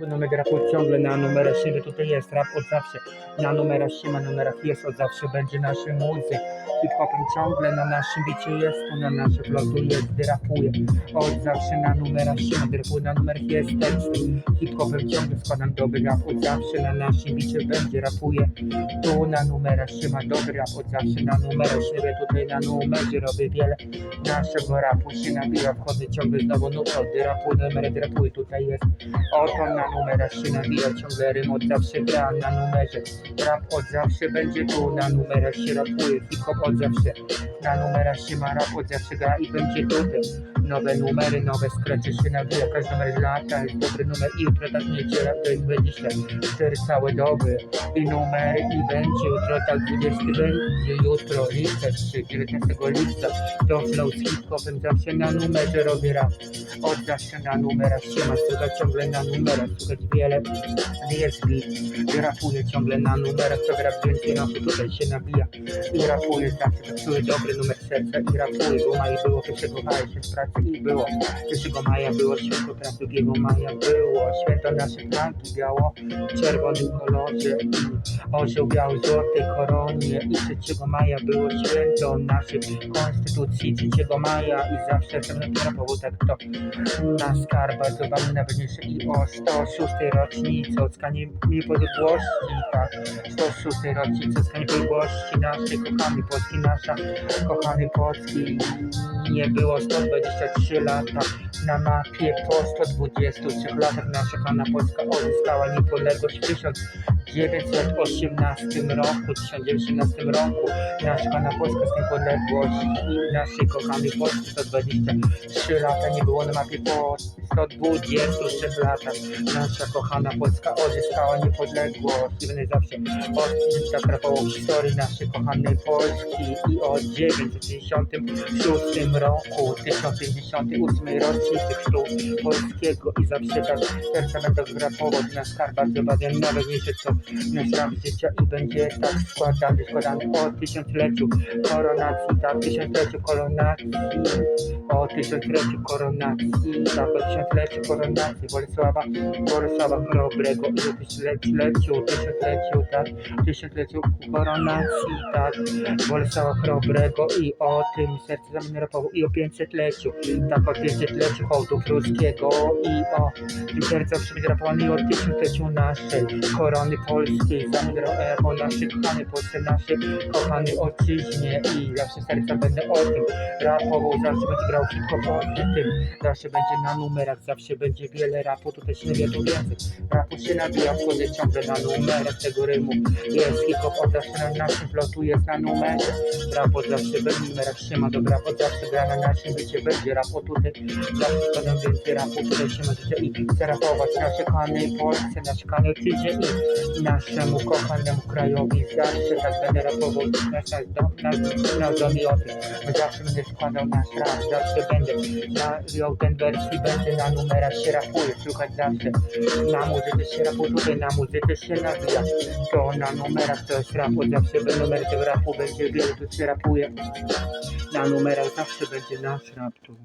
Numer rapu ciągle na numerach siebie tutaj jest rap od zawsze. Na numerach się na numerach jest od zawsze będzie nasze muzy. Hip-hopem ciągle na naszym bicie jest, tu na nasze flotu jest, gdy rapuje. Od zawsze na numerach się na rapuje, na numerach jest tekst. Hip-hopem ciągle składam dobry rap od zawsze, na naszym bicie będzie rapuje. Tu na numerach się ma dobry rap od zawsze, na numerach siebie tutaj na numerze robię wiele. Naszego rapu się nabija, wchodzę ciągle znowu numer, od rapu, numer rapuję, tutaj jest. Oto na numerach się nabija, ciągle rym od zawsze gra na numerze. Rap od zawsze będzie tu, na numerach się rapuje, hip-hop od zawsze. Na numerach się ma rap od zawsze gra i będzie tutaj. Nowe numery, nowe skrecze się nabija, każdy numer lata jest dobry numer i jutro tak niedziela to jest 24 całe doby. I numery i będzie jutro tak 20 będzie jutro, lipca, czy 19 lipca. To flow z hip-hopem zawsze na numerze robię rap. Od zawsze na numerach się ma, słuchać ciągle na numerach, słuchać wiele, jest beat. I rapuję ciągle na numerach, to gra więcej na tutaj się nabija. I rapuję zawsze, czuję dobry numer serca i rapuję, bo maja było 1 maja się w pracy i było. 1 maja było święto pracy, 2 maja było święto nasze flagi biało, w czerwonym kolorze i orzeł biały w złotej koronie. I 3 maja było święto naszej konstytucji, 3 maja i zawsze jestem na rapował tak to na skarba zobaczmy najważniejsze i o 106 rocznicy odskanie niepodległości, tak, 106 rocznicy odskanie niepodległości naszej kochanej Polski, nasza kochany Polski. Nie było 123 lata. Na mapie po 123 latach nasza kochana Polska odzyskała niepodległość. W 1918 roku, 1918 roku nasza kochana Polska z niepodległość i naszej kochanej Polski 123 lata nie było na mapie po 123 latach. Nasza kochana Polska odzyskała niepodległość i będę zawsze odcinka trapało w historii naszej kochanej Polski i o 996 roku, 1058 rocznicy chrztu polskiego i zawsze tak serca będę rapował na skarbach zobaczę najważniejsze co rap życia i będzie tak składany, składany o tysiącleciu koronacji, tak, tysiącleciu koronacji, o tysiącleciu koronacji, tak, o tysiącleciu koronacji. Bolesława, Bolesława Chrobrego i o tysiącleciu, tysiącleciu, tak, tysiącleciu koronacji, tak, Bolesława Chrobrego i o tym serce zamiast rapował i o 500-leciu, tak, o 500-leciu hołdu pruskiego i o tym będzie rapowany i o tysiącleciu naszej korony polskiej, zamiast rapował naszej kochanej Polsce, naszej kochanej ojczyźnie i zawsze serca będę o tym rapował, zawsze będzie grał hip-hop o tym, zawsze będzie na numerach, zawsze będzie wiele rapu, tutaj się nabija tu więcej, rapu się nabija, wchodzę ciągle na numerach tego rymu, jest hip-hop od zawsze na naszym flotu, jest na numerze, rap zawsze na numerach się ma, dobra, od zawsze gra na naszym bycie, będzie rap o tutaj, zawsze składam więcej rapu, tutaj się ma życie i chcę rapować. Naszej kochanej Polsce, naszej kochanej ojczyźnie i naszemu kochanemu krajowi, zawsze tak będę rapował, nasz, nasz nasz, nasz i o tym, zawsze będę składał nasz rap, zawsze będę. Na ten wersji, będę na numerach się rapuje, słuchać zawsze, na muzyce się rapuje, na muzyce się nawija, to na numerach to jest rap, zawsze będzie numer tego rapu, będzie wiele, tu się rapuje, na numerach zawsze będzie nasz rap tu.